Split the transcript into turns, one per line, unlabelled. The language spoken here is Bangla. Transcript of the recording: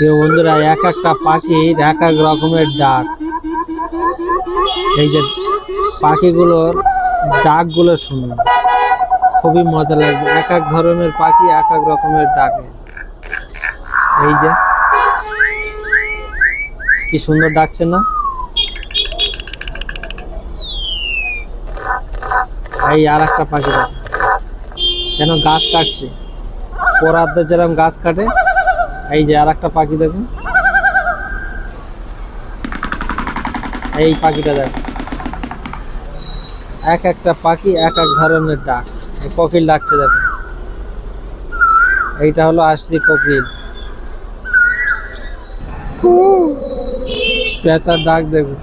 প্রিয় বন্ধুরা, এক একটা পাখির এক এক রকমের ডাক। এই যে পাখিগুলোর ডাকগুলো শুনুন। খুবই মজা লাগবে। এক এক ধরনের পাখি এক এক রকমের ডাকে। এই যে, কি সুন্দর ডাকছে না? এই আর একটা পাখি যেন গাছ কাটছে। পরাতে যেরকম গাছ কাটে এই যে আর একটা পাখি দেখুন। এই পাখিটা দেখুন। এক একটা পাখি এক এক ধরনের ডাক। কোকিল ডাকছে দেখুন। এইটা হলো আসলি কোকিল। পেঁচার ডাক দেখুন।